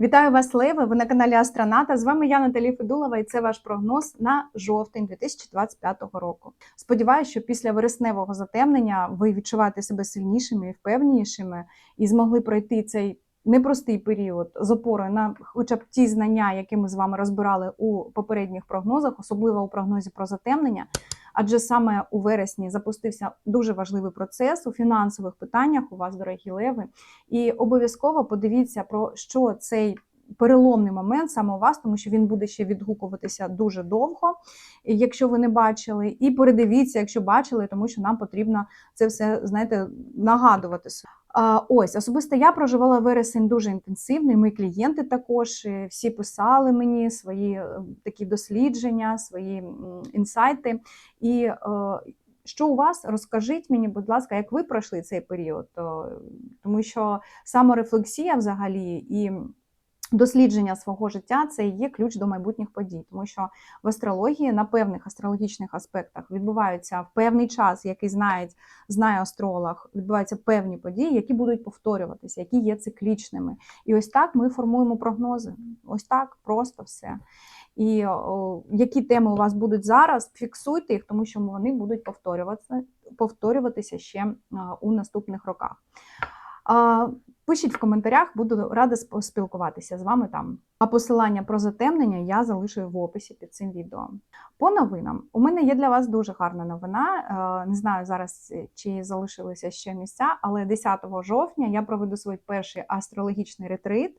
Вітаю вас, Леви! Ви на каналі Астроната. З вами я Наталі Федулова, і це ваш прогноз на жовтень 2025 року. Сподіваюся, що після вересневого затемнення ви відчуваєте себе сильнішими і впевненішими і змогли пройти цей непростий період з опорою на хоча б ті знання, які ми з вами розбирали у попередніх прогнозах, особливо у прогнозі про затемнення. Адже саме у вересні запустився дуже важливий процес у фінансових питаннях у вас, дорогі леви. І обов'язково подивіться про що цей переломний момент саме у вас, тому що він буде ще відгукуватися дуже довго, якщо ви не бачили. І передивіться, якщо бачили, тому що нам потрібно це все, знаєте, нагадувати. Ось особисто я проживала вересень дуже інтенсивно, і мої клієнти також і всі писали мені свої е, такі дослідження, свої інсайти. І е, що у вас розкажіть мені, будь ласка, як ви пройшли цей період? Е, Тому що саморефлексія взагалі і дослідження свого життя це і є ключ до майбутніх подій, тому що в астрології на певних астрологічних аспектах відбуваються в певний час, який знає, знає астролог, відбуваються певні події, які будуть повторюватися, які є циклічними. І ось так ми формуємо прогнози. Ось так просто все. І о, які теми у вас будуть зараз, фіксуйте їх, тому що вони будуть повторюватися, повторюватися ще у наступних роках. Пишіть в коментарях, буду рада спілкуватися з вами там. А посилання про затемнення я залишую в описі під цим відео. По новинам, у мене є для вас дуже гарна новина. Е, не знаю зараз, чи залишилися ще місця, але 10 жовтня я проведу свій перший астрологічний ретрит е,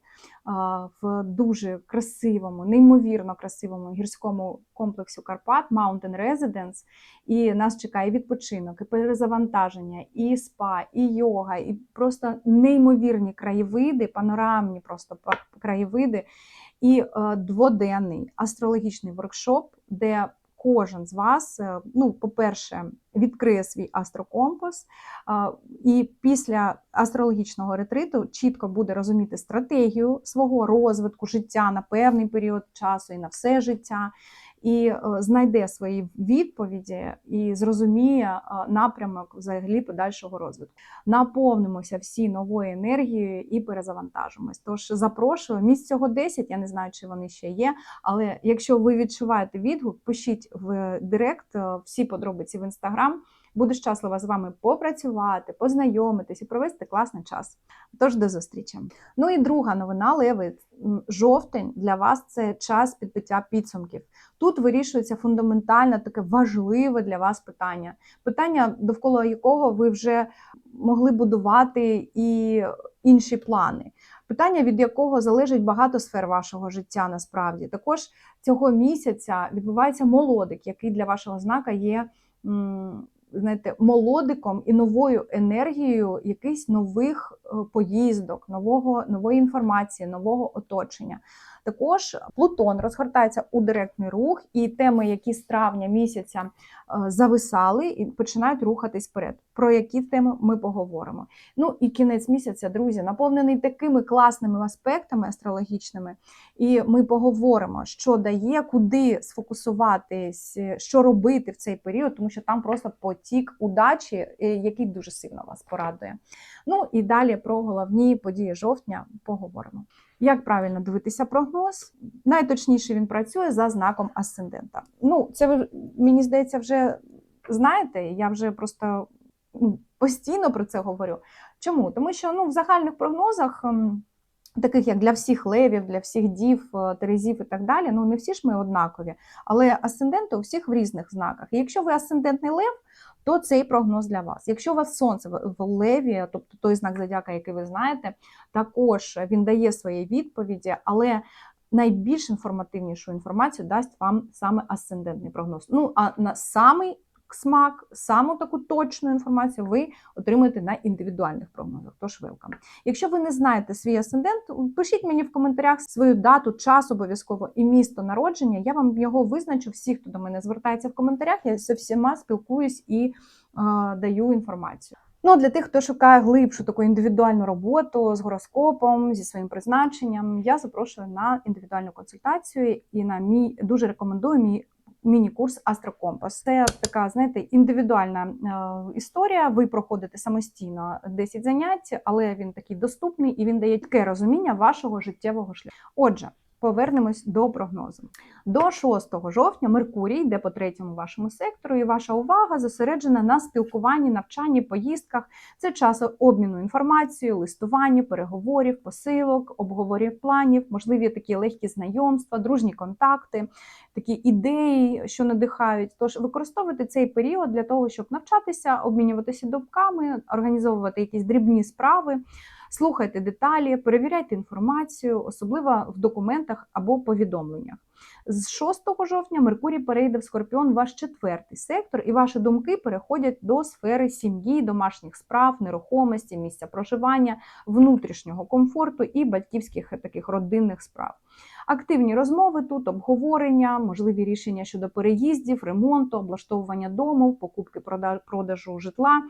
в дуже красивому, неймовірно красивому гірському комплексі Карпат Mountain Residence. І нас чекає відпочинок, і перезавантаження, і спа, і йога, і просто неймовірні краєвиди, панорамні просто краєвиди і е, дводенний астрологічний воркшоп, де кожен з вас, е, ну, по-перше, відкриє свій астрокомпас, і після астрологічного ретриту чітко буде розуміти стратегію свого розвитку життя на певний період часу і на все життя і е, знайде свої відповіді і зрозуміє е, напрямок взагалі подальшого розвитку. Наповнимося всі новою енергією і перезавантажимось. Тож запрошую місць цього 10, Я не знаю, чи вони ще є. Але якщо ви відчуваєте відгук, пишіть в Директ е, всі подробиці в інстаграм. Буду щаслива з вами попрацювати, познайомитись і провести класний час. Тож до зустрічі. Ну і друга новина, Леви, жовтень для вас це час підбиття підсумків. Тут вирішується фундаментально таке важливе для вас питання. Питання, довкола якого ви вже могли будувати і інші плани. Питання, від якого залежить багато сфер вашого життя, насправді також цього місяця відбувається молодик, який для вашого знака є знаєте, молодиком і новою енергією якихось нових е, поїздок, нового, нової інформації, нового оточення. Також Плутон розгортається у директний рух, і теми, які з травня місяця е, зависали, і починають рухатись вперед. Про які теми ми поговоримо. Ну і кінець місяця, друзі, наповнений такими класними аспектами астрологічними, і ми поговоримо, що дає, куди сфокусуватись, що робити в цей період, тому що там просто потік удачі, е, який дуже сильно вас порадує. Ну і далі про головні події жовтня поговоримо. Як правильно дивитися прогноз? Найточніше він працює за знаком асцендента. Ну, це ви мені здається, вже знаєте, я вже просто ну, постійно про це говорю. Чому? Тому що ну, в загальних прогнозах. Таких як для всіх левів, для всіх дів, е, терезів і так далі. Ну не всі ж ми однакові, але асценденти у всіх в різних знаках. І якщо ви асцендентний лев, то цей прогноз для вас. Якщо у вас сонце в леві, тобто той знак зодіака, який ви знаєте, також він дає свої відповіді, але найбільш інформативнішу інформацію дасть вам саме асцендентний прогноз. Ну а на самий смак, саму таку точну інформацію ви отримуєте на індивідуальних прогнозах. Тож велкам. Якщо ви не знаєте свій асцендент, пишіть мені в коментарях свою дату, час обов'язково і місто народження. Я вам його визначу. Всі, хто до мене звертається в коментарях, я зі всіма спілкуюсь і е, даю інформацію. Ну, для тих, хто шукає глибшу таку індивідуальну роботу з гороскопом, зі своїм призначенням, я запрошую на індивідуальну консультацію і на мій дуже рекомендую мій міні-курс Астрокомпас. Це така, знаєте, індивідуальна е, історія. Ви проходите самостійно 10 занять, але він такий доступний і він дає таке розуміння вашого життєвого шляху. Отже. Повернемось до прогнозу. До 6 жовтня Меркурій йде по третьому вашому сектору, і ваша увага зосереджена на спілкуванні, навчанні, поїздках. Це час обміну інформацією, листуванні, переговорів, посилок, обговорів планів, можливі такі легкі знайомства, дружні контакти, такі ідеї, що надихають. Тож використовуйте цей період для того, щоб навчатися, обмінюватися думками, організовувати якісь дрібні справи. Слухайте деталі, перевіряйте інформацію, особливо в документах або повідомленнях. З 6 жовтня Меркурій перейде в Скорпіон, ваш четвертий сектор, і ваші думки переходять до сфери сім'ї, домашніх справ, нерухомості, місця проживання, внутрішнього комфорту і батьківських таких родинних справ. Активні розмови тут, обговорення, можливі рішення щодо переїздів, ремонту, облаштовування дому, покупки продажу житла.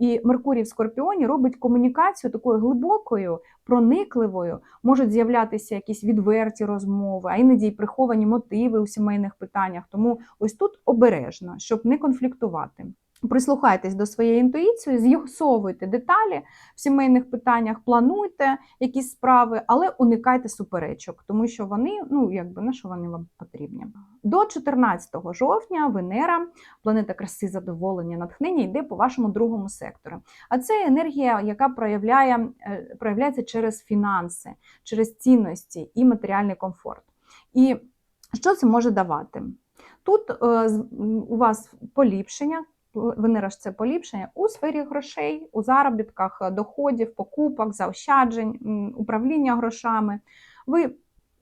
І Меркурій в Скорпіоні робить комунікацію такою глибокою, проникливою, можуть з'являтися якісь відверті розмови, а іноді й приховані мотиви у сімейних питаннях. Тому ось тут обережно, щоб не конфліктувати. Прислухайтесь до своєї інтуїції, з'ясовуйте деталі в сімейних питаннях, плануйте якісь справи, але уникайте суперечок, тому що вони, ну якби на що вони вам потрібні. До 14 жовтня Венера, планета краси, задоволення, натхнення, йде по вашому другому сектору. А це енергія, яка проявляє, е, проявляється через фінанси, через цінності і матеріальний комфорт. І що це може давати? Тут е, у вас поліпшення. Венера це поліпшення у сфері грошей, у заробітках, доходів, покупок, заощаджень, управління грошами. Ви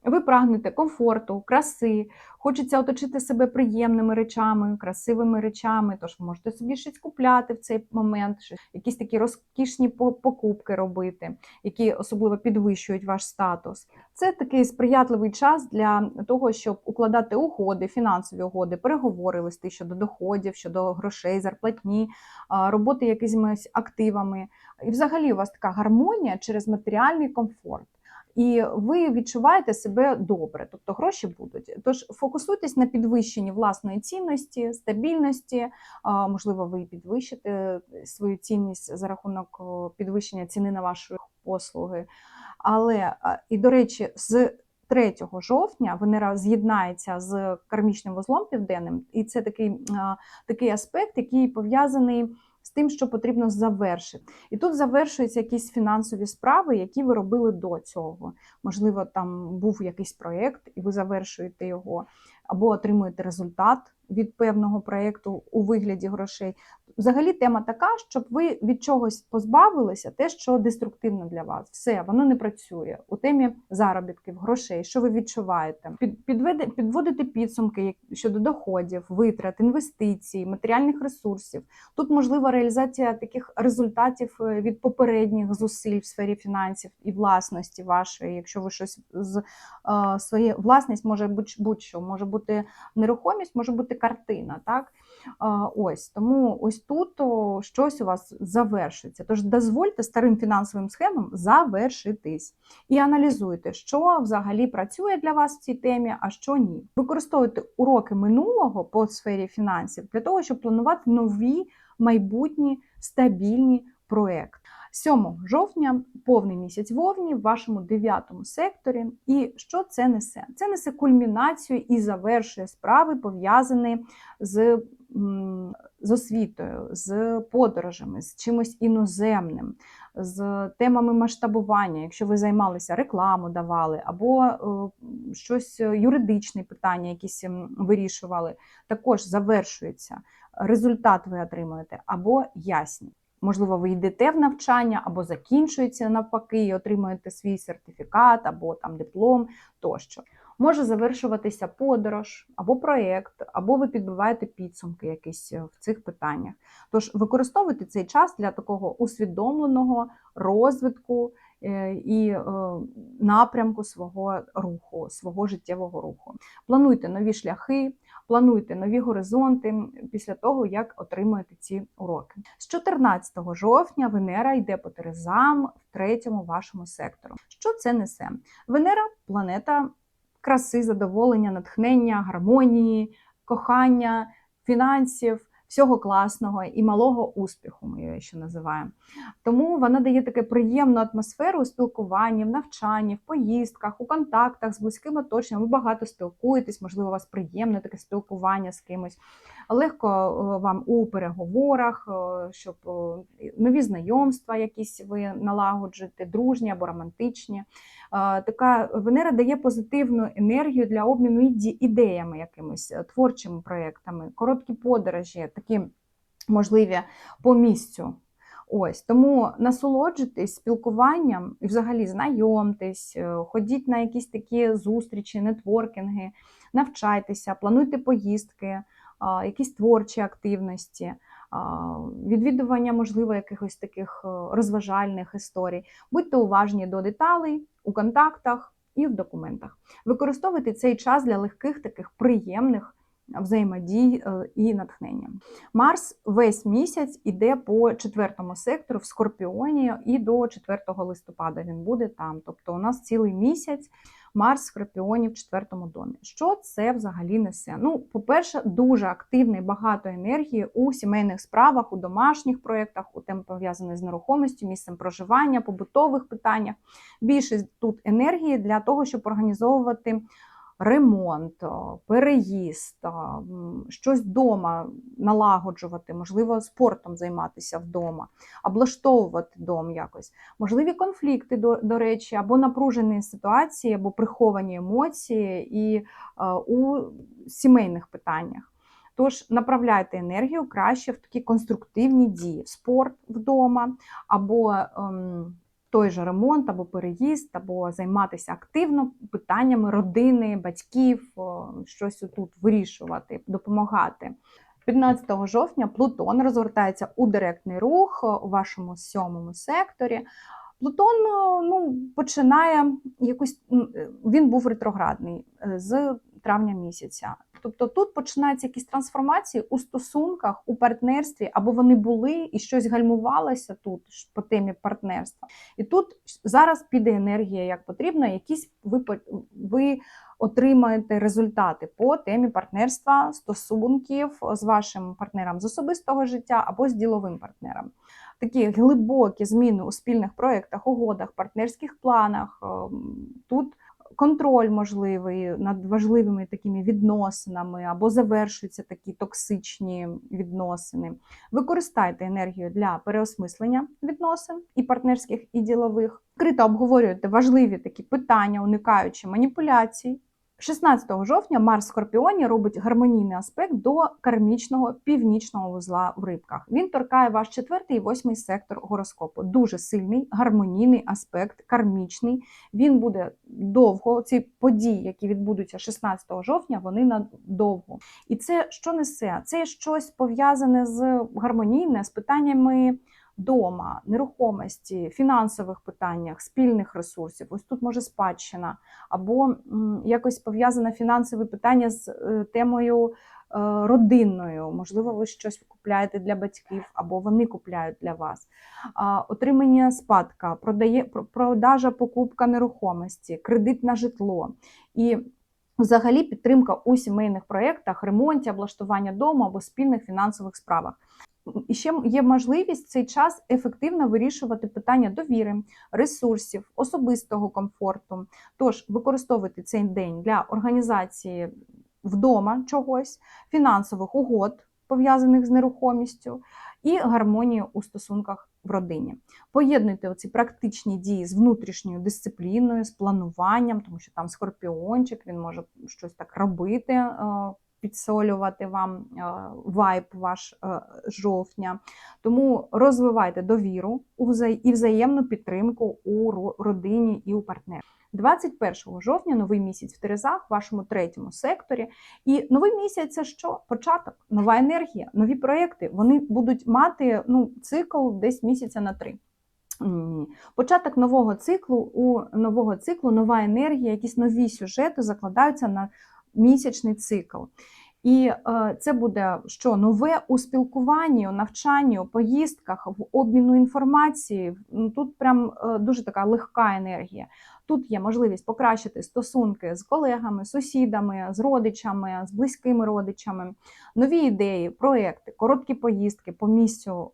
ви прагнете комфорту, краси, хочеться оточити себе приємними речами, красивими речами, тож ви можете собі щось купляти в цей момент, якісь такі розкішні покупки робити, які особливо підвищують ваш статус. Це такий сприятливий час для того, щоб укладати угоди, фінансові угоди, переговори листи щодо доходів, щодо грошей, зарплатні, роботи якимись активами. І взагалі у вас така гармонія через матеріальний комфорт і ви відчуваєте себе добре, тобто гроші будуть. Тож фокусуйтесь на підвищенні власної цінності, стабільності. Можливо, ви підвищите свою цінність за рахунок підвищення ціни на ваші послуги. Але і до речі, з 3 жовтня Венера з'єднається з кармічним вузлом південним, і це такий, такий аспект, який пов'язаний з тим, що потрібно завершити. І тут завершуються якісь фінансові справи, які ви робили до цього. Можливо, там був якийсь проєкт, і ви завершуєте його, або отримуєте результат від певного проєкту у вигляді грошей. Взагалі, тема така, щоб ви від чогось позбавилися, те, що деструктивно для вас. Все, воно не працює у темі заробітків, грошей, що ви відчуваєте. Під, підведе, підводите підсумки щодо доходів, витрат, інвестицій, матеріальних ресурсів. Тут можлива реалізація таких результатів е, від попередніх зусиль в сфері фінансів і власності вашої. Якщо ви щось з е, своє власність може будь-що, може бути нерухомість, може бути картина. так? Ось тому ось тут щось у вас завершиться. Тож дозвольте старим фінансовим схемам завершитись і аналізуйте, що взагалі працює для вас в цій темі, а що ні. Використовуйте уроки минулого по сфері фінансів для того, щоб планувати нові майбутні стабільні проекти. 7 жовтня повний місяць вовні в вашому дев'ятому секторі. І що це несе? Це несе кульмінацію і завершує справи, пов'язані з з освітою, з подорожами, з чимось іноземним, з темами масштабування, якщо ви займалися рекламу, давали, або е, щось юридичне питання, якісь вирішували, також завершується. Результат ви отримуєте або ясні. Можливо, ви йдете в навчання, або закінчуєте навпаки, і отримуєте свій сертифікат, або там диплом тощо. Може завершуватися подорож, або проєкт, або ви підбиваєте підсумки якісь е, в цих питаннях. Тож використовуйте цей час для такого усвідомленого розвитку е, і е, напрямку свого руху, свого життєвого руху. Плануйте нові шляхи. Плануйте нові горизонти після того, як отримуєте ці уроки. З 14 жовтня Венера йде по Терезам в третьому вашому сектору. Що це несе? Венера планета краси, задоволення, натхнення, гармонії, кохання, фінансів. Всього класного і малого успіху, ми її ще називаємо. Тому вона дає таке приємну атмосферу у спілкуванні, в навчанні, в поїздках, у контактах з близьким оточенням. Ви багато спілкуєтесь, можливо, у вас приємне таке спілкування з кимось. Легко е, вам у переговорах, е, щоб е, нові знайомства якісь ви налагоджуєте, дружні або романтичні. Така Венера дає позитивну енергію для обміну ідеями, якимись творчими проєктами, короткі подорожі, такі можливі по місцю. Ось тому насолоджуйтесь спілкуванням і взагалі знайомтесь, ходіть на якісь такі зустрічі, нетворкінги, навчайтеся, плануйте поїздки, якісь творчі активності, відвідування, можливо, якихось таких е, розважальних історій. Будьте уважні до деталей у контактах і в документах. Використовуйте цей час для легких, таких приємних взаємодій е, і натхнення. Марс весь місяць іде по четвертому сектору в Скорпіоні і до 4 листопада він буде там. Тобто у нас цілий місяць Марс Скорпіонів в четвертому домі. Що це взагалі несе? Ну, по-перше, дуже активний багато енергії у сімейних справах, у домашніх проєктах, у тем пов'язаних з нерухомістю, місцем проживання, побутових питаннях. Більше тут енергії для того, щоб організовувати ремонт, переїзд, щось вдома налагоджувати, можливо, спортом займатися вдома, облаштовувати дом якось. Можливі конфлікти, до, до речі, або напружені ситуації, або приховані емоції і у сімейних питаннях. Тож направляйте енергію краще в такі конструктивні дії, спорт вдома, або ем, той же ремонт, або переїзд, або займатися активно питаннями родини, батьків, щось тут вирішувати, допомагати. 15 жовтня Плутон розвертається у директний рух у вашому сьомому секторі. Плутон ну, починає якусь, е, він був ретроградний е, з травня місяця. Тобто тут починаються якісь трансформації у стосунках, у партнерстві, або вони були і щось гальмувалося тут по темі партнерства. І тут зараз піде енергія як потрібно, якісь ви, ви отримаєте результати по темі партнерства, стосунків з вашим партнером з особистого життя або з діловим партнером. Такі глибокі зміни у спільних проєктах, угодах, партнерських планах. ем, Тут контроль можливий над важливими такими відносинами, або завершуються такі токсичні відносини. Використайте енергію для переосмислення відносин і партнерських, і ділових. Вкрито обговорюйте важливі такі питання, уникаючи маніпуляцій. 16 жовтня Марс в Скорпіоні робить гармонійний аспект до кармічного північного вузла в рибках. Він торкає ваш четвертий і восьмий сектор гороскопу. Дуже сильний гармонійний аспект, кармічний. Він буде довго. Ці події, які відбудуться 16 жовтня, вони надовго. І це що несе? Це щось пов'язане з гармонійне, з питаннями дома, нерухомості, фінансових питаннях, спільних ресурсів. Ось тут може спадщина, або якось пов'язане фінансове питання з е, темою е, родинною. Можливо, ви щось купляєте для батьків, або вони купляють для вас. Отримання спадка, продає, продажа, покупка нерухомості, кредит на житло. І Взагалі підтримка у сімейних проєктах, ремонті, облаштування дому або спільних фінансових справах. І ще є можливість цей час ефективно вирішувати питання довіри, ресурсів, особистого комфорту. Тож використовуйте цей день для організації вдома чогось, фінансових угод, пов'язаних з нерухомістю, і гармонії у стосунках в родині. Поєднуйте оці практичні дії з внутрішньою дисципліною, з плануванням, тому що там скорпіончик, він може щось так робити. Підсолювати вам е, вайб ваш е, жовтня. Тому розвивайте довіру і взаємну підтримку у родині і у партнерів. 21 жовтня новий місяць в Терезах, в вашому третьому секторі. І новий місяць це що? Початок, нова енергія, нові проекти. Вони будуть мати ну, цикл десь місяця на три. Початок нового циклу, у нового циклу нова енергія, якісь нові сюжети закладаються на місячний цикл. І е, це буде що нове у спілкуванні, у навчанні, у поїздках, в обміну інформації. Ну, Тут прям е, дуже така легка енергія. Тут є можливість покращити стосунки з колегами, сусідами, з родичами, з близькими родичами, нові ідеї, проекти, короткі поїздки по місцю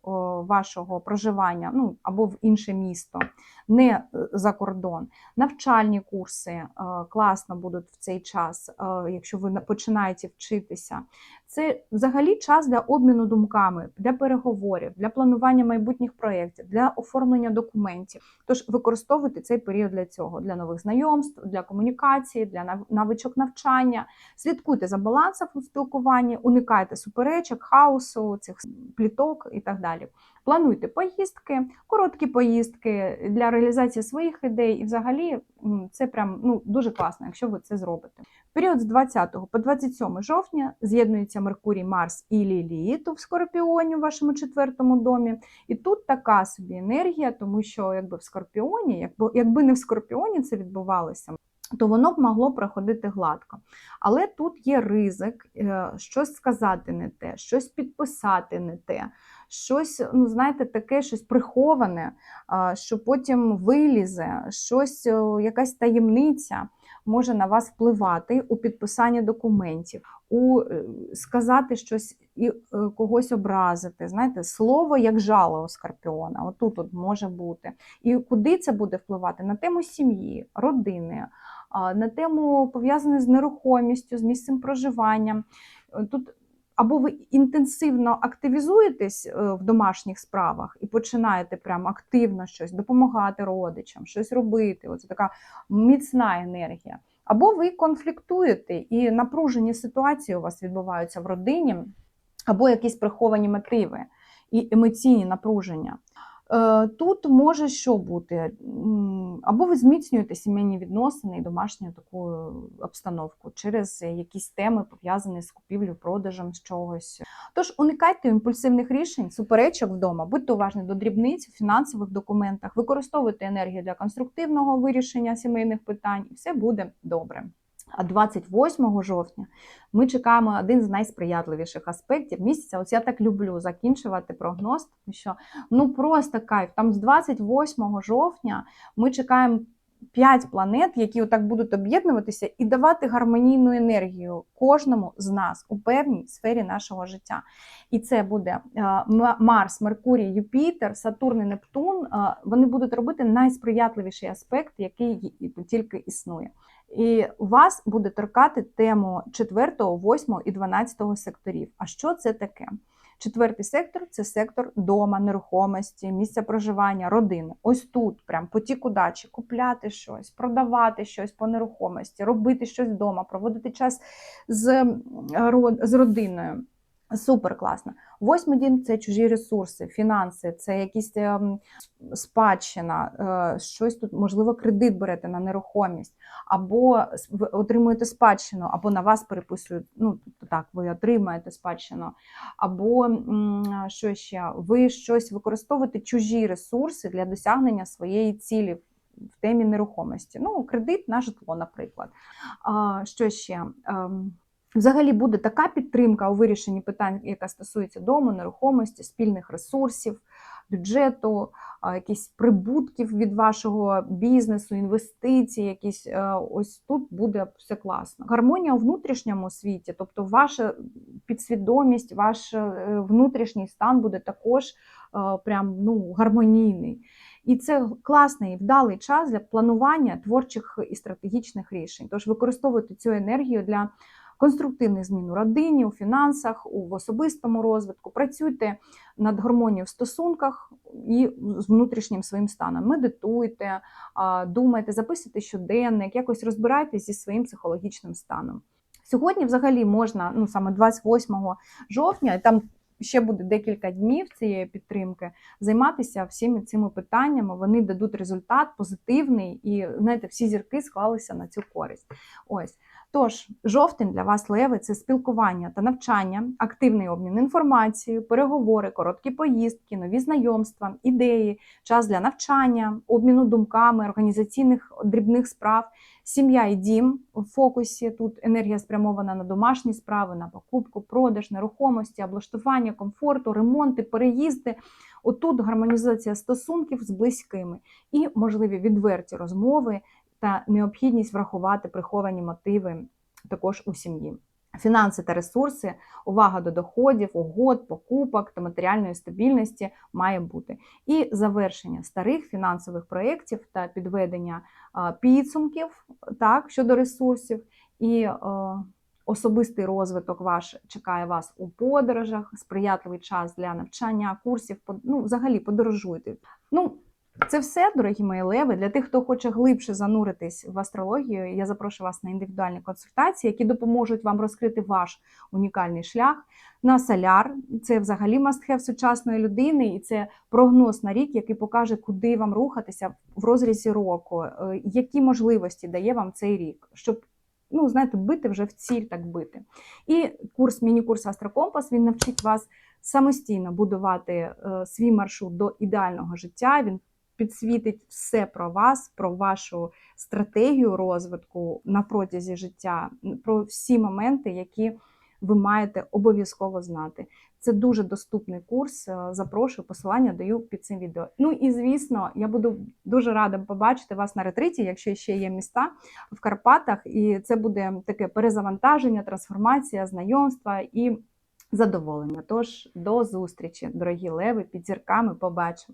вашого проживання, ну або в інше місто, не е, за кордон, навчальні курси е, класно будуть в цей час, е, якщо ви на- починаєте вчитися. Це взагалі час для обміну думками, для переговорів, для планування майбутніх проєктів, для оформлення документів. Тож використовуйте цей період для цього, для нових знайомств, для комунікації, для навичок навчання. Слідкуйте за балансом у спілкуванні, уникайте суперечок, хаосу, цих пліток і так далі. Плануйте поїздки, короткі поїздки для реалізації своїх ідей, і взагалі це прям ну дуже класно, якщо ви це зробите. Період з 20 по 27 жовтня з'єднуються Меркурій, Марс і Ліліт в Скорпіоні у вашому четвертому домі. І тут така собі енергія, тому що якби в Скорпіоні, якби, якби не в Скорпіоні це відбувалося, то воно б могло проходити гладко. Але тут є ризик е, щось сказати не те, щось підписати не те, щось, ну знаєте, таке щось приховане, що потім вилізе, щось, якась таємниця може на вас впливати у підписанні документів, у е, сказати щось і е, когось образити. Знаєте, слово як жало у скорпіона. Отут от може бути. І куди це буде впливати? На тему сім'ї, родини, на тему пов'язану з нерухомістю, з місцем проживання. Тут або ви інтенсивно активізуєтесь е, в домашніх справах і починаєте прям активно щось допомагати родичам, щось робити. Оце така міцна енергія. Або ви конфліктуєте і напружені ситуації у вас відбуваються в родині, або якісь приховані мотиви і емоційні напруження. Е, Тут може що бути? Або ви зміцнюєте сімейні відносини і домашню таку обстановку через якісь теми, пов'язані з купівлею, продажем з чогось. Тож уникайте імпульсивних рішень, суперечок вдома, будьте уважні до дрібниць в фінансових документах, використовуйте енергію для конструктивного вирішення сімейних питань, і все буде добре. А 28 жовтня ми чекаємо один з найсприятливіших аспектів місяця. Ось я так люблю закінчувати прогноз, тому що ну просто кайф. Там з 28 жовтня ми чекаємо 5 планет, які отак будуть об'єднуватися і давати гармонійну енергію кожному з нас у певній сфері нашого життя. І це буде е, Марс, Меркурій, Юпітер, Сатурн і Нептун. е, Вони будуть робити найсприятливіший аспект, який тільки існує. І вас буде торкати тему 4, 8 і 12 секторів. А що це таке? Четвертий сектор це сектор дома, нерухомості, місця проживання, родини. Ось тут, прям потік удачі, купляти щось, продавати щось по нерухомості, робити щось вдома, проводити час з, з родиною. Супер класно. Восьмий дім це чужі ресурси, фінанси, це якісь ем, спадщина, е, щось тут, можливо, кредит берете на нерухомість, або ви отримуєте спадщину, або на вас переписують. Ну, тобто так, ви отримаєте спадщину, або що ще, ви щось використовуєте чужі ресурси для досягнення своєї цілі в темі нерухомості. Ну, кредит на житло, наприклад. А, що ще? Взагалі буде така підтримка у вирішенні питань, яка стосується дому, нерухомості, спільних ресурсів, бюджету, якісь прибутків від вашого бізнесу, інвестицій, якісь е, ось тут буде все класно. Гармонія у внутрішньому світі, тобто ваша підсвідомість, ваш е, внутрішній стан буде також е, прям ну гармонійний. І це класний і вдалий час для планування творчих і стратегічних рішень. Тож використовуйте цю енергію для конструктивних змін у родині, у фінансах, у особистому розвитку. Працюйте над гармонією в стосунках і з внутрішнім своїм станом. Медитуйте, думайте, записуйте щоденник, якось розбирайтесь зі своїм психологічним станом. Сьогодні, взагалі, можна, ну саме 28 жовтня, і там ще буде декілька днів цієї підтримки, займатися всіми цими питаннями. Вони дадуть результат позитивний, і знаєте, всі зірки склалися на цю користь. Ось. Тож, жовтень для вас леви це спілкування та навчання, активний обмін інформацією, переговори, короткі поїздки, нові знайомства, ідеї, час для навчання, обміну думками, організаційних дрібних справ, сім'я і дім в фокусі. Тут енергія спрямована на домашні справи, на покупку, продаж, нерухомості, облаштування, комфорту, ремонти, переїзди. Отут гармонізація стосунків з близькими і можливі відверті розмови та необхідність врахувати приховані мотиви також у сім'ї. Фінанси та ресурси, увага до доходів, угод, покупок та матеріальної стабільності має бути. І завершення старих фінансових проєктів та підведення підсумків так, щодо ресурсів. І е, особистий розвиток ваш чекає вас у подорожах, сприятливий час для навчання, курсів, ну, взагалі подорожуйте. Ну, це все, дорогі мої леви. Для тих, хто хоче глибше зануритись в астрологію, я запрошую вас на індивідуальні консультації, які допоможуть вам розкрити ваш унікальний шлях на соляр. Це взагалі мастхев сучасної людини, і це прогноз на рік, який покаже, куди вам рухатися в розрізі року, е, які можливості дає вам цей рік, щоб ну, знаєте, бити вже в ціль, так бити. І курс, міні-курс Астрокомпас, він навчить вас самостійно будувати е, свій маршрут до ідеального життя. Він підсвітить все про вас, про вашу стратегію розвитку на протязі життя, про всі моменти, які ви маєте обов'язково знати. Це дуже доступний курс. е, Запрошую, посилання даю під цим відео. Ну і звісно, я буду дуже рада побачити вас на ретриті, якщо ще є міста в Карпатах, і це буде таке перезавантаження, трансформація, знайомства і задоволення. Тож до зустрічі, дорогі леви, під зірками побачимо.